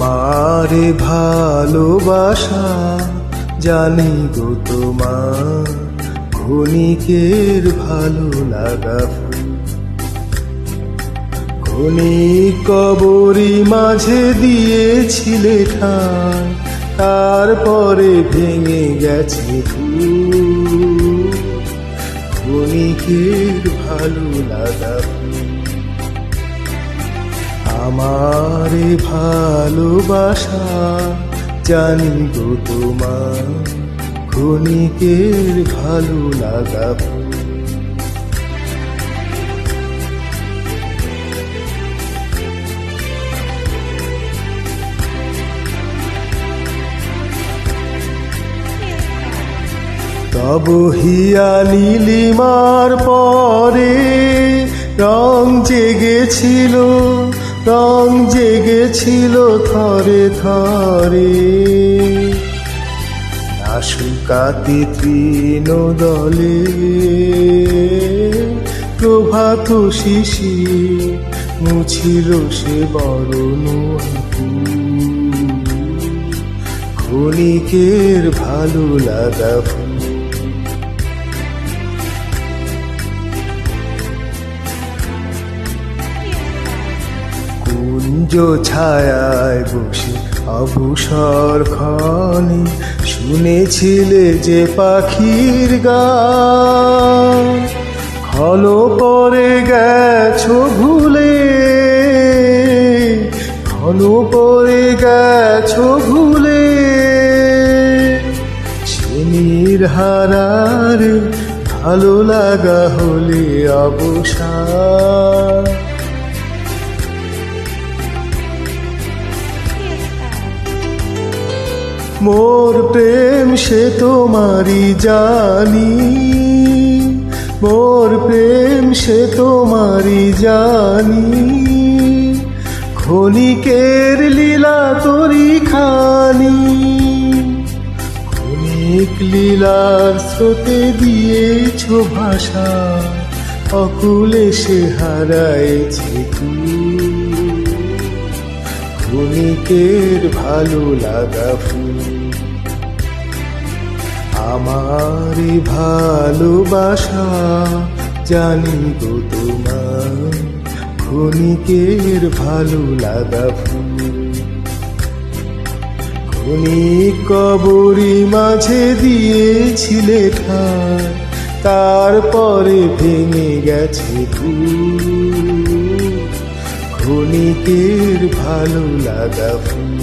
আমার ভালোবাসা, জানি গো তোমার ক্ষণিকের ভালো লাগা। ক্ষণিক কবরি মাঝে দিয়েছিলে ঠাই, তারপরে ভেঙে গেছে। ক্ষণিকের ভালো লাগা ফুল। আমার ভালোবাসা, জানি গো তোমার ক্ষণিকের ভালো লাগা ফুল। তব হিয়া নীলিমার পরে রং জেগেছিল রং জেগেছিল থরে থরে। নাশুকাতি তৃণ দলে। প্রভাত শিশি মুছিল সে বরণ ক্ষণিকের ভালো লাগা ফুল। কুঞ্জ ছায়ায় বসে অবসর ক্ষণে শুনেছিলে যে পাখির গান। খলো পরে গেছো ভুলে, খলো পরে গেছো ভুলে। সিনির হারার ভালো লাগা হলে অবসান মোর প্রেম সে তোমারি জানি। মোর প্রেম সে তোমারি জানি। ক্ষণিকের লীলা তরি খানি। ক্ষণিক লীলার স্রোতে দিয়েছ ভাষা, অকুলে সে হারাইছে তুই ক্ষণিকের ভালো লাগা ফুল। আমার ভালোবাসা, জানি গো তোমার ক্ষণিকের ভালো লাগা ফুল। ক্ষণিক কবরি মাঝে দিয়েছিলে তারপরে ভেঙে গেছে ফুল ক্ষণিকের ভালো লাগা ফুল